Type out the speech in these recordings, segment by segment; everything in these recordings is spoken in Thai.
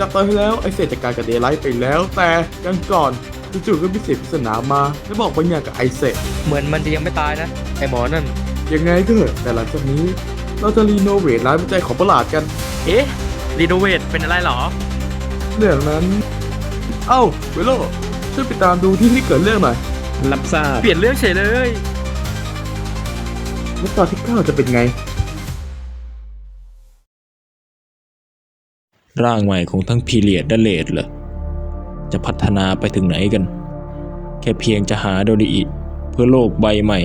จากตอนที่แล้วไอเศษจากการกับเดย์ไลท์ไปแล้ว แต่กันก่อนจู่ๆก็มีเศษปริศนามาและบอกบางอย่างกับไอเศษเหมือนมันจะยังไม่ตายนะ ไอหมอนั่น ยังไงก็เถอะแต่หลังจากนี้ เราจะรีโนเวทร้านวิจัยของประหลาดกัน เอ๊ะรีโนเวทเป็นอะไรหรอ เรื่องนั้น เอ้าเวโลช่วยไปตามดูที่ที่เกิดเรื่องหน่อย รับทราบเปลี่ยนเรื่องเฉยเลย แล้วตอนที่เก้าจะเป็นไง ร่างใหม่ของทั้งพีเรียดและเลดเหรอจะพัฒนาไปถึงไหนกัน แค่เพียงจะหาโดริอิเพื่อโลกใบใหม่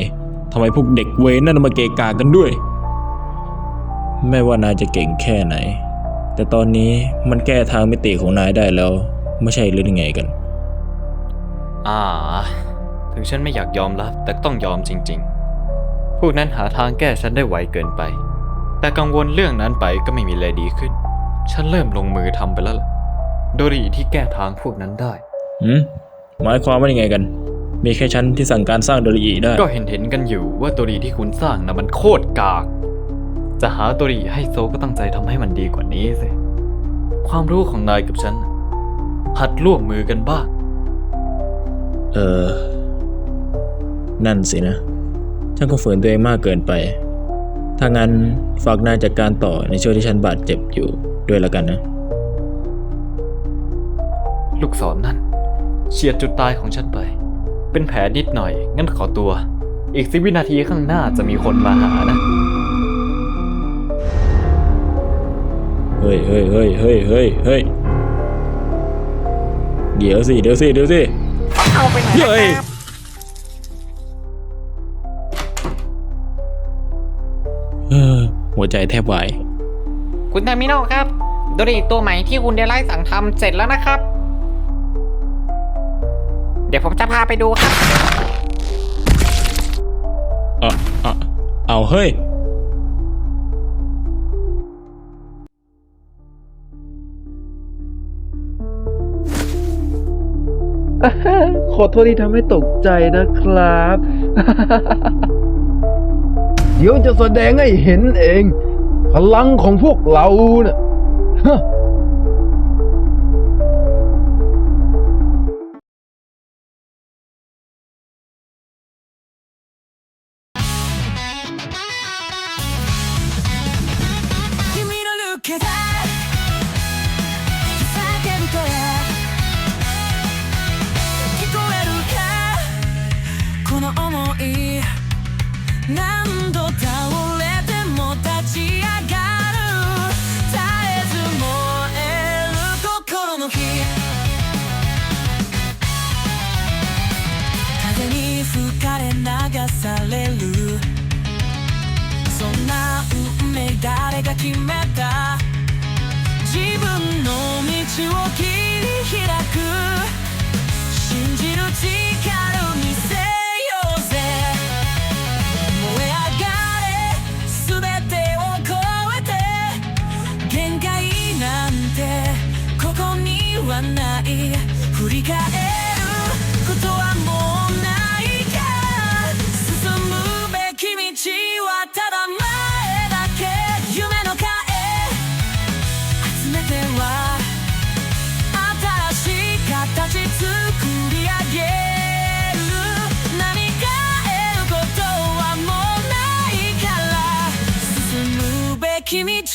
ทำไมพวกเด็กเวนนั่นมาเกะกากันด้วย ไม่ว่านายจะเก่งแค่ไหน แต่ตอนนี้มันแก้ทางมิติของนายได้แล้ว ไม่ใช่หรือยังไงกัน อ่า ถึงฉันไม่อยากยอมรับแต่ต้องยอมจริง ๆ พวกนั้นหาทางแก้ฉันได้ไวเกินไป แต่กังวลเรื่องนั้นไปก็ไม่มีอะไรดีขึ้น ฉันเริ่มลงมือทำไปแล้วล่ะโดยดีที่แก้ทางพวกนั้นได้ หืมหมายความว่ายังไงกัน มีแค่ฉันที่สั่งการสร้างโดริอิได้ ก็เห็นเห็นๆกันอยู่ว่าตัวดีที่คุณสร้างนะมันโคตรกาก จะหาตัวดีให้โซก็ตั้งใจทำให้มันดีกว่านี้สิ ความรู้ของนายกับฉันน่ะหัดร่วมมือกันบ้าง เออ นั่นสินะ ฉันก็ฝืนตัวเองมากเกินไป ถ้างั้นฝากนายจัดการต่อในช่วงที่ฉันบาดเจ็บอยู่ ด้วยละกันนะ ลูกศรนั่นเฉียดจุดตายของฉันไป เป็นแผลนิดหน่อย งั้นขอตัว อีกสิวินาทีข้างหน้าจะมีคนมาหานะ เฮ้ยเฮ้ยเฮ้ยเฮ้ยเฮ้ยเฮ้ยเดี๋ยวสิ เดี๋ยวสิ เดี๋ยวสิ เอาไปไหนเฮ้ยนะครับเออหัวใจแทบวาย คุณเทอร์มิโนครับโดริตัวใหม่ที่คุณเดลไลท์สั่งทำเสร็จแล้วนะครับ เดี๋ยวผมจะพาไปดูครับ เอะอะเอาเฮ้ย ขอโทษที่ทำให้ตกใจนะครับ เดี๋ยวจะแสดงให้เห็นเอง พลังของพวกเราเนะ่ย 誰が決めた？自分の道を切り開く。信じる力見せようぜ。燃え上がれ。全てを超えて。限界なんてここにはない。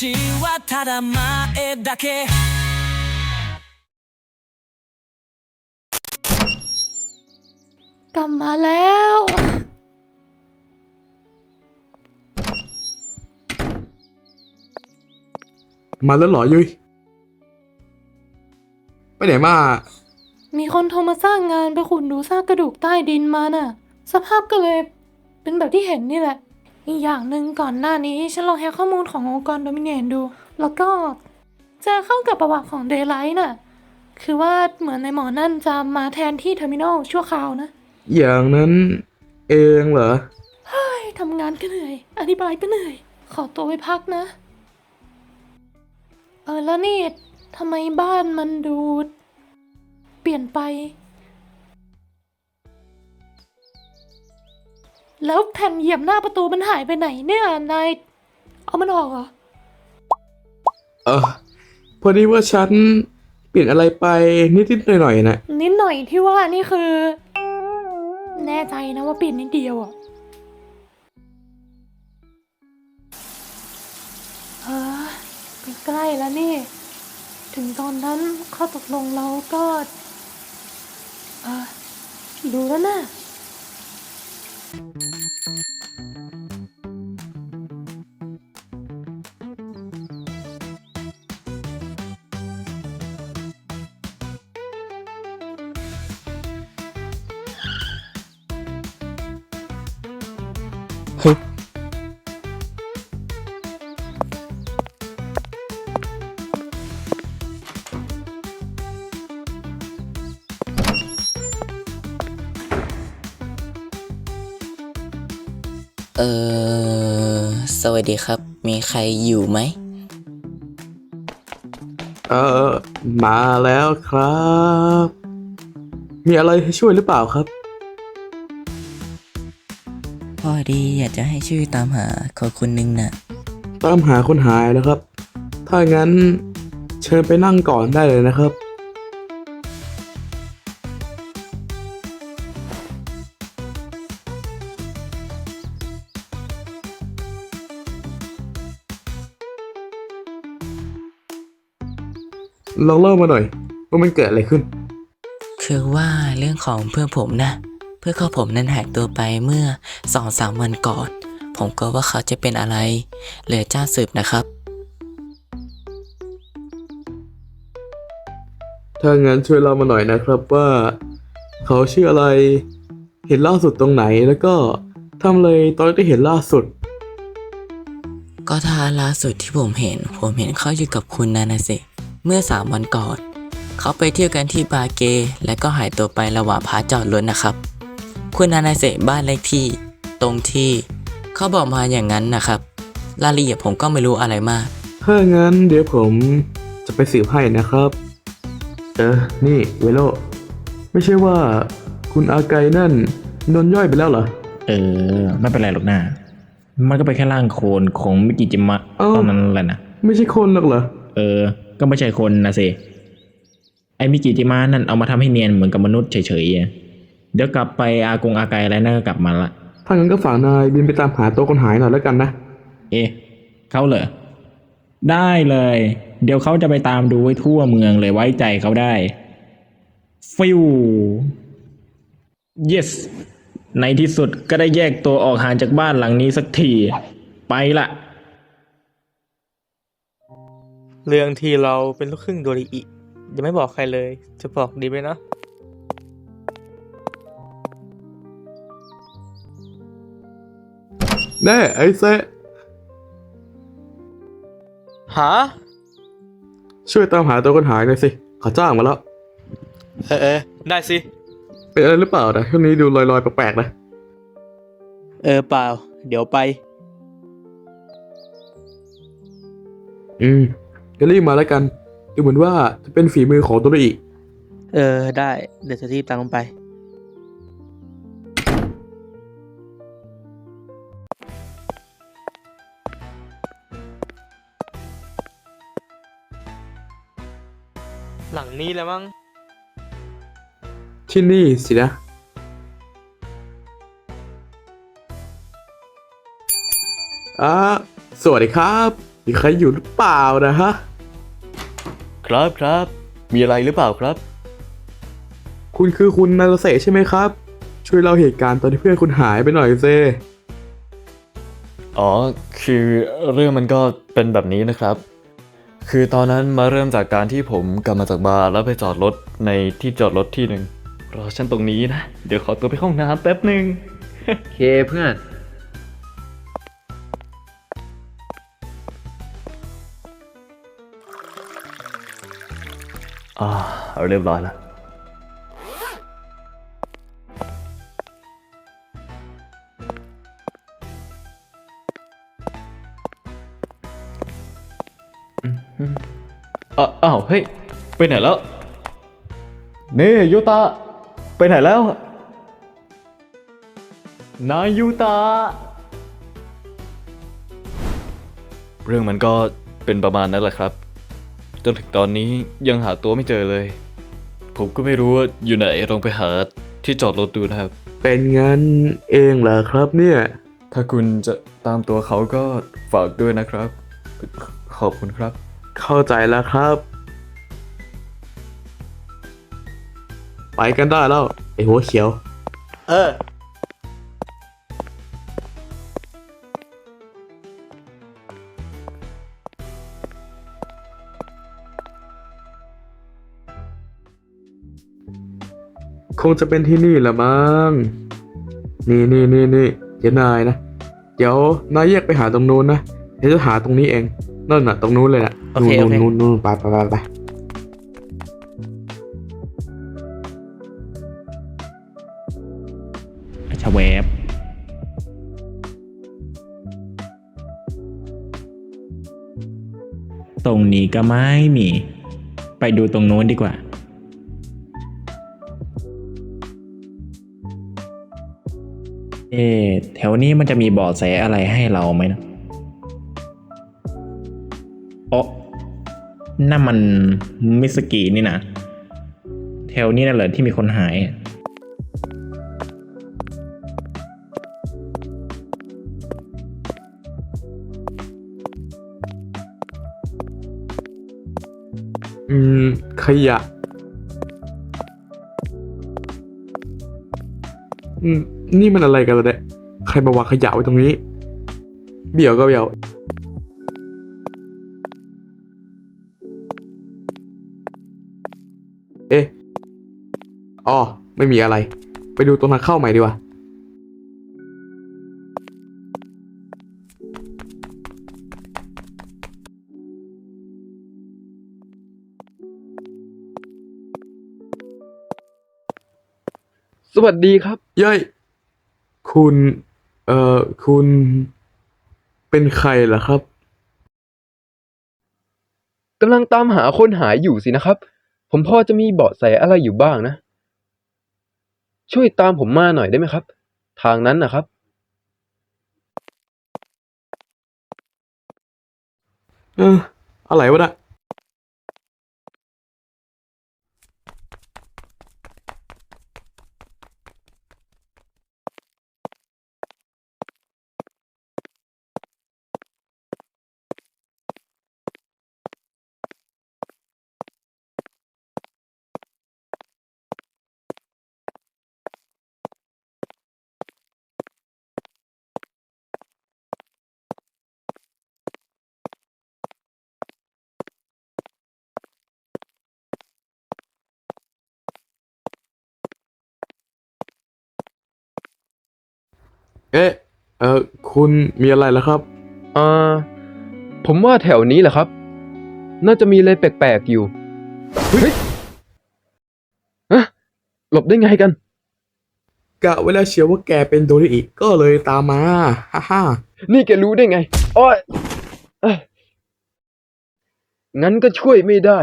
べき道はただ前だけ กลับมาแล้ว มาแล้วเหรอยุ้ยไปไหนมา มีคนโทรมาสร้างงานไปขุดดูซากกระดูกใต้ดินมาน่ะ สภาพก็เลยเป็นแบบที่เห็นนี่แหละ อีกอย่างหนึ่งก่อนหน้านี้ฉันลองแฮกข้อมูลขององค์กรโดมิเนนดู แล้วก็เจอเข้ากับประวัติของเดย์ไลท์น่ะ คือว่าเหมือนในหมอนั่นจะมาแทนที่เทอร์มินอลชั่วคราวนะ อย่างนั้นเองเหรอ เฮ้ยทำงานก็เหนื่อย อธิบายก็เหนื่อย ขอตัวไปพักนะ เออแล้วนี่ทำไมบ้านมันดู เปลี่ยนไป แล้วแผ่นเหยียบหน้าประตูมันหายไปไหนเนี่ยนายเอามันออกเหรอ เออพอดีว่าฉันเปลี่ยนอะไรไปนิดๆหน่อยๆนะนิดหน่อยที่ว่านี่คือ แน่ใจนะว่าปิดนิดเดียวอะเออใกล้แล้วนี่ ถึงตอนนั้นข้อตกลงเราก็เออดูแล้วนะ เออสวัสดีครับ มีใครอยู่ไหม เออมาแล้วครับ มีอะไรให้ช่วยหรือเปล่าครับ พอดีอยากจะให้ช่วยตามหาคนคนหนึ่งน่ะ ตามหาคนหายแล้วครับ ถ้างั้นเชิญไปนั่งก่อนได้เลยนะครับ ลองเล่ามาหน่อย ว่ามันเกิดอะไรขึ้น คือว่าเรื่องของเพื่อนผมนะ เพื่อนของผมนั้นหายตัวไปเมื่อสองสามวันก่อน ผมกลัวว่าเขาจะเป็นอะไร เลยจ้างสืบนะครับ ถ้างั้นช่วยเล่ามาหน่อยนะครับว่า เขาชื่ออะไร เห็นล่าสุดตรงไหนแล้วก็ทำเลยตอนที่เห็นล่าสุด ก็ท้าล่าสุดที่ผมเห็น ผมเห็นเขาอยู่กับคุณนานาเซะ เมื่อสามวันก่อน เขาไปเที่ยวกันที่บาเก และก็หายตัวไประหว่างพาจอดรถนะครับ คุณนานาเซะบ้านเลขที่ ตรงที่ เขาบอกมาอย่างนั้นนะครับ รายละเอียดผมก็ไม่รู้อะไรมาก ถ้างั้นเดี๋ยวผมจะไปสืบให้นะครับ เออ นี่เวโล ไม่ใช่ว่าคุณอาไกนั่นโดนย่อยไปแล้วเหรอ เออ ไม่เป็นไรหรอกนะมันก็เป็นแค่ร่างโคลนของมิกิจิมะเอ้า ตอนนั้นแหละนะ ไม่ใช่คนหรอกเหรอ เออ ก็ไม่ใช่คนนะสิไอ้มิกิจิมะนั่นเอามาทำให้เนียนเหมือนกับมนุษย์เฉยๆอะเดี๋ยวกลับไปอากงอาไกอะไรนั่นก็กลับมาละถ้างั้นก็ฝากนายบินไปตามหาตัวคนหายหน่อยแล้วกันนะ เอ๊ะเขาเหรอได้เลย เดี๋ยวเขาจะไปตามดูไว้ทั่วเมืองเลยไว้ใจเขาได้ ฟิว yes ในที่สุดก็ได้แยกตัวออกห่างจากบ้านหลังนี้สักที ไปละ เรื่องที่เราเป็นลูกครึ่งโดริอิยังไม่บอกใครเลย จะบอกดีไหมนะแน่ไอ้เซะหา ช่วยตามหาตัวคนหายหน่อยสิเขาจ้างมาแล้ว เออเออได้สิ เป็นอะไรหรือเปล่านะช่วงนี้ดูลอยๆ แปลกๆนะ เออเปล่า เดี๋ยวไป อืม ก็รีบมาแล้วกัน ดูเหมือนว่าจะเป็นฝีมือของตัวอีก เออ ได้ เดี๋ยวจะรีบตามลงไป หลังนี้แล้วมั้ง ที่นี่สินะ อ่าสวัสดีครับ มีใครอยู่หรือเปล่านะฮะ ครับครับ มีอะไรหรือเปล่าครับ คุณคือคุณนาราเซะใช่ไหมครับ ช่วยเล่าเหตุการณ์ตอนที่เพื่อนคุณหายไปหน่อยเซอ๋อ คือเรื่องมันก็เป็นแบบนี้นะครับ คือตอนนั้นมาเริ่มจากการที่ผมกลับมาจากบาร์แล้วไปจอดรถในที่จอดรถที่หนึ่งรอฉันตรงนี้นะ เดี๋ยวขอตัวไปเข้าห้องน้ำแป๊บหนึ่งเคเพื่อน อ่าเอาเรียบร้อยแล้วอ้าวอ้าว เฮ้ย ไปไหนแล้ว นี่ยูตา ไปไหนแล้ว นายยูตา เรื่องมันก็เป็นประมาณนั้นแหละครับ จนถึงตอนนี้ยังหาตัวไม่เจอเลย ผมก็ไม่รู้ว่าอยู่ไหนลองไปหาที่จอดรถดูนะครับ เป็นงั้นเองเหรอครับเนี่ย ถ้าคุณจะตามตัวเขาก็ฝากด้วยนะครับ ขอบคุณครับ เข้าใจแล้วครับ ไปกันได้แล้ว ไอหัวเขียว เออ คงจะเป็นที่นี่แหละมั้ง นี่นี่นี่นี่เดี๋ยวนายนะ เดี๋ยวนายแยกไปหาตรงนู้นนะ เดี๋ยวจะหาตรงนี้เอง นั่นน่ะ ตรงนู้นเลยน่ะโอเคนู่นโอเคนู่นนู่นไปไปไปไปชะแวบตรงนี้ก็ไม่มี ไปดูตรงโน้นดีกว่า เอแถวนี้มันจะมีเบาะแสอะไรให้เราไหมนะโอะนั่นมันมิสกีนี่นะแถวนี้น่ะเหรอที่มีคนหาย อืม ขยะ อืม นี่มันอะไรกันล่ะเนี่ยใครมาวางขยะไว้ตรงนี้ เบี่ยวก็เบี่ยว เอ๊ะอ๋อไม่มีอะไร ไปดูตรงทางเข้าใหม่ดีกว่า สวัสดีครับ เย้ย คุณ เอ่อ คุณเป็นใครเหรอครับ กำลังตามหาคนหายอยู่สินะครับ ผมพอจะมีเบาะแสอะไรอยู่บ้างนะ ช่วยตามผมมาหน่อยได้ไหมครับ ทางนั้นนะครับ เออ อะไรวะน่ะ เอ๊ะ เออคุณมีอะไรเหรอครับอ่าผมว่าแถวนี้แหละครับ น่าจะมีอะไรแปลกๆอยู่เฮ้ยฮะหลบได้ไงกัน กะเวแลาเชียวว่าแกเป็นโดริอิก็เลยตามมา ฮ่าฮ่านี่แกรู้ได้ไงโอ้ยเอ้ยงั้นก็ช่วยไม่ได้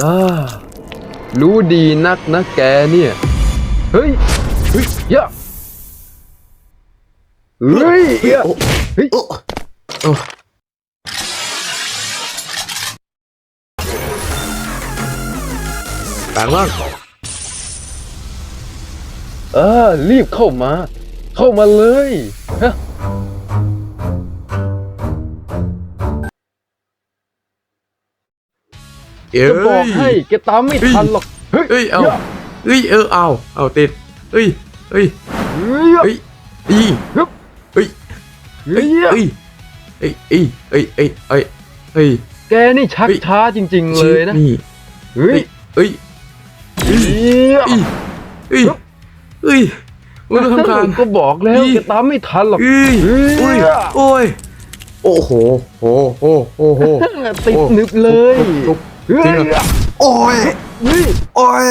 อ่ารู้ดีนักนะแกเนี่ย เฮ้ยเฮ้ยยะเฮ้ยยอ้เฮ้ยแปลงร่างเออรีบเข้ามา เข้ามาเลยฮะเอ้จะบอกให้แกตามไม่ทันหรอกเฮ้ยเอ้าเอ้ยเออเอาเอาติดเอ้ย เอ้ยเฮ้ยยะเอ้ยอีฮึบเอ้ยเฮ้ยยะเอ้ยเอ้ยเอ้ยเอ้ยเอ้ยเอ้ยเอ้ยแกนี่ชักเฮ้ยช้าจริง ๆ เลยนะนี่เฮ้ยเอ้ยเฮ้ยยะเอ้ยเอ้ยมันต้องทำการก็บอกแล้วอีแกตามไม่ทันหรอกเอ้ยเฮ้ยโอ้ยโอ้ยโอ้โหโอ้โหโอ้โหติดหนึบเลยทุบเฮ้ยจริงเหรอโอ้ยเฮ้ยโอ้ย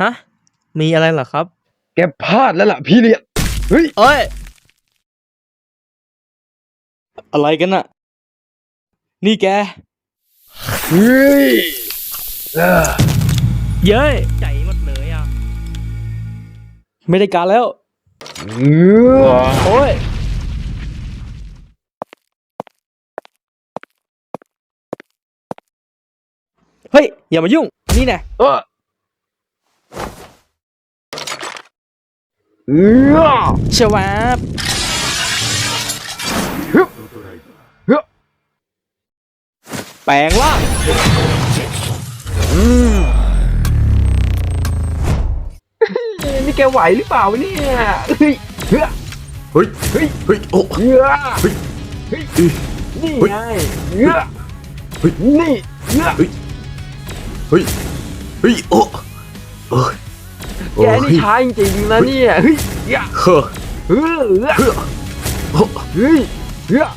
ฮะ มีอะไรเหรอครับ แกพลาดแล้วล่ะพีเรียดเฮ้ย เอ้ย อะไรกันน่ะ นี่แก เฮ้ยอ่าเย้ยใจหมดเลยอะ ไม่ได้การแล้ว เอื้อโอ้ย เฮ้ย อย่ามายุ่ง นี่แน่ เออ เออชวาบแปลงล่างอืมนี่แกไหวหรือเปล่าวะเนี่ยเฮ้ยเฮ้ยเฮ้ยเฮ้ยเฮ้ยโอ้เฮ้ยเฮ้ยเฮ้ยนี่เฮ้ยไงเฮ้ยเฮ้ยนี่เฮ้ยเฮ้ยเฮ้ยเฮ้ยโอ้โอ้ยโอ้ แกยนี่ช้าจริงๆนะเนี่ยเฮ้ยเฮ้ยเฮ้อเฮ้ยเฮ้อโอ้เฮ้ยเฮ้ย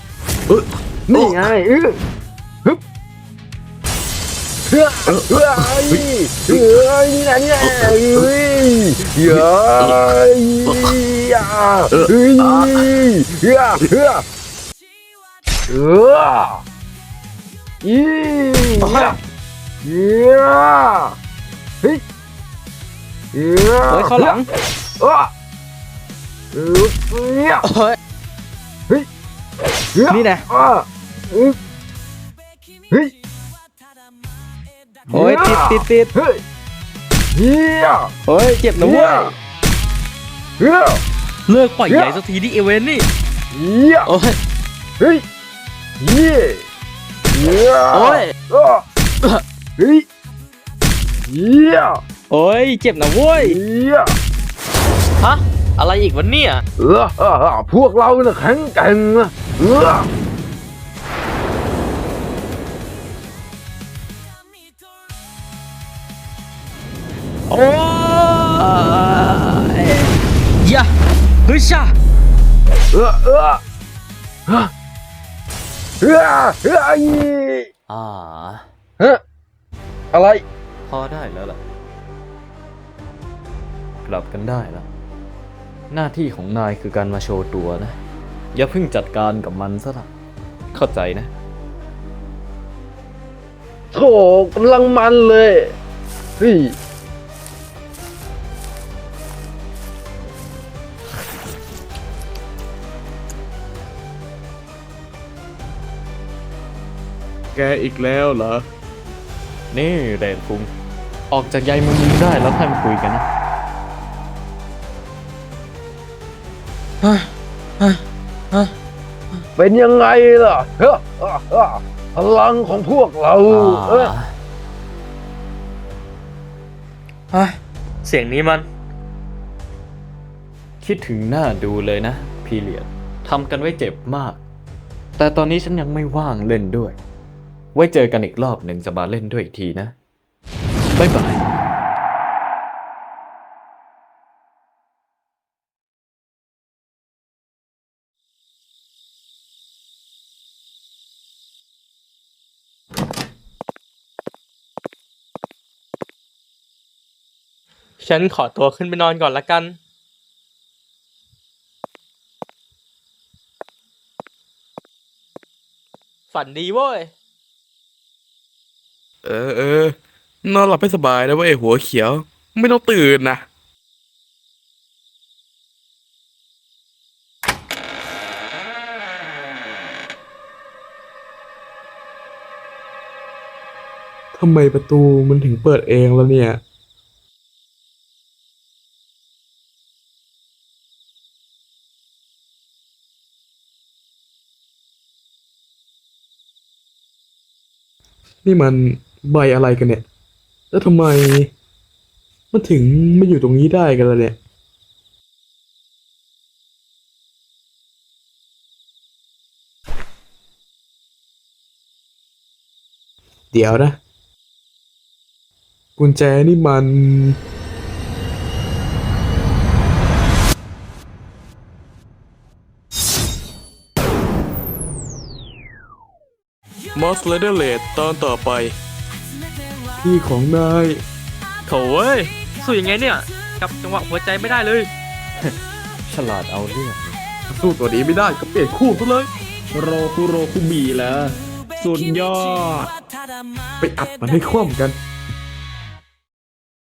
เออนี่ไงเออฮึบเฮ้ยเฮ้ยเฮ้ยเฮ้ยนี่นะเนี่ยเฮ้ยเฮ้ยเฮ้ยเฮ้ยเฮ้ยเฮ้ยเอออีเฮ้ยเฮ้ย เฮ้ยเฮ้ยเข้าหลังเออเออเฮ้ยเฮ้ยเฮ้ยเฮ้ยนี่แน่อะเฮ้ยเฮ้ยโอ้ยติดติดติดเฮ้ยเฮียโอ้ยเจ็บนะเว้ยเฮียเลิกปล่อยใหญ่สักทีดิเอเวนนี่เฮียโอ้ยเฮ้ยเฮียเฮียโอ้ยอะเฮ้ยเฮีย โอ้ยเจ็บนะเว้ยเฮียฮะ อะไรอีกวะเนี่ย เออเออเออพวกเราน่ะแข็งแกร่งนะเออโอ้ยยะเฮ้ยชาเออเออฮะเออเออไอ้อ่า ฮะอะไร พอได้แล้วล่ะ กลับกันได้แล้วหน้าที่ของนายคือการมาโชว์ตัวนะ อย่าเพิ่งจัดการกับมันซะละเข้าใจนะ โถกำลังมันเลยเฮ้ยแกอีกแล้วเหรอ นี่เดนคุง ออกจากใยมึงได้แล้วค่อยมาคุยกันนะ เป็นยังไงล่ะเฮ้อเฮ้อเฮ้อพลังของพวกเราเออเฮ้ยเสียงนี้มัน คิดถึงหน้าดูเลยนะ พีเรียดทำกันไว้เจ็บมาก แต่ตอนนี้ฉันยังไม่ว่างเล่นด้วย ไว้เจอกันอีกรอบหนึ่งจะมาเล่นด้วยอีกทีนะ บ๊ายบาย ฉันขอตัวขึ้นไปนอนก่อนละกัน ฝันดีเว้ย เออเออนอนหลับให้สบายนะเว้ยหัวเขียว ไม่ต้องตื่นนะทำไมประตูมันถึงเปิดเองแล้วเนี่ย นี่มันใบอะไรกันเนี่ย แล้วทำไม มันถึงไม่อยู่ตรงนี้ได้กันล่ะเนี่ย เดี๋ยวนะ กุญแจนี่มัน มอสเลเดอร์เลดตอนต่อไป พี่ของนายโถเว้ยสสู้ยังไงเนี่ยกับจังหวะหัวใจไม่ได้เลย ฉลาดเอาเรื่องสู้ตัวนี้ไม่ได้ก็เปลี่ยนคู่ซะเลย โรคุโรคุบีแล้วสุดยอด ไปอัดมันให้คว่ำกัน「